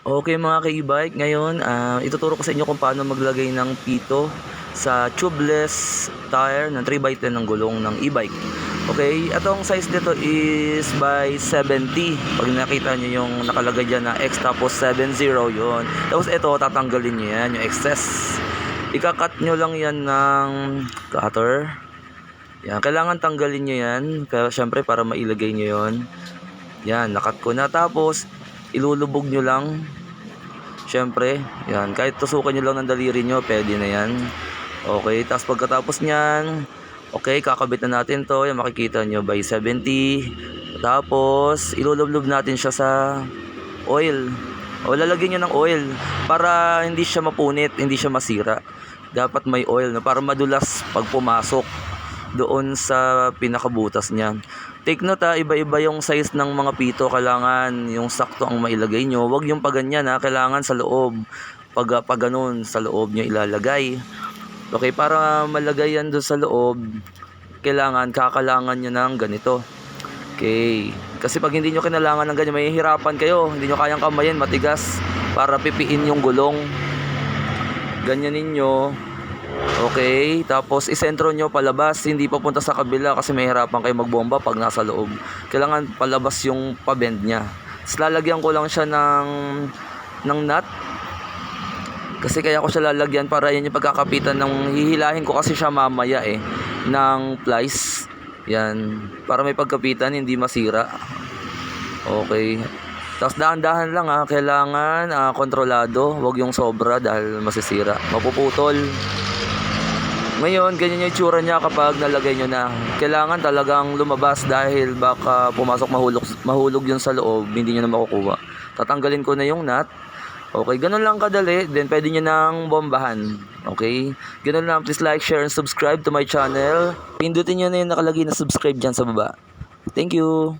Okay mga ka-e-bike, ngayon ah, ituturo ko sa inyo kung paano maglagay ng pito sa tubeless tire ng 3x10 ng gulong ng e-bike. Okay, itong size nito is by 70. Pag nakita nyo yung nakalagay dyan na X tapos 70 yun. Tapos ito, tatanggalin nyo yan, yung excess. Ikakat nyo lang yan ng cutter. Yan, kailangan tanggalin nyo yan. Kaya syempre para mailagay nyo yon. Yan, nakat ko na. Tapos, ilulubog nyo lang. Syempre, yan. Kahit tusukan nyo lang ng daliri nyo, pwede na yan. Okay, tapos pagkatapos nyan, okay, kakabit na natin to. Yan, makikita nyo by 70. Tapos, ilulublob natin siya sa oil. O, lalagyan nyo ng oil para hindi siya mapunit, hindi siya masira. Dapat may oil no, para madulas pag pumasok doon sa pinakabutas niya. Take note ha, iba-iba yung size ng mga pito. Kailangan yung sakto ang mailagay nyo. Huwag yung paganyan ha, kailangan sa loob. Pag, pag ganun, sa loob nyo ilalagay. Okay, para malagay yan doon sa loob, kailangan, kakalangan nyo ng ganito. Okay. Kasi pag hindi nyo kinalangan ng ganyan, may hirapan kayo. Hindi nyo kayang kamayin, matigas. Para pipiin yung gulong. Ganyan ninyo. Okay, tapos isentro nyo palabas, hindi papunta sa kabila kasi may hirapan kayo magbomba pag nasa loob. Kailangan palabas yung pabend niya. Tapos lalagyan ko lang siya ng ng nut. Kasi kaya ko siya lalagyan para yan yung pagkakapitan ng hihilahin ko kasi siya mamaya eh ng plies. Yan, para may pagkapitan hindi masira. Okay. Tapos dahan-dahan lang ha, kailangan ah, kontrolado, wag yung sobra dahil masisira, mapuputol. Ngayon, ganyan yung itsura niya kapag nalagay nyo na. Kailangan talagang lumabas dahil baka pumasok mahulog, mahulog yun sa loob, hindi nyo na makukuha. Tatanggalin ko na yung nut. Okay, ganun lang kadali. Then, pwede nyo nang bombahan. Okay? Ganun lang. Please like, share, and subscribe to my channel. Pindutin nyo na yung nakalagay na subscribe dyan sa baba. Thank you!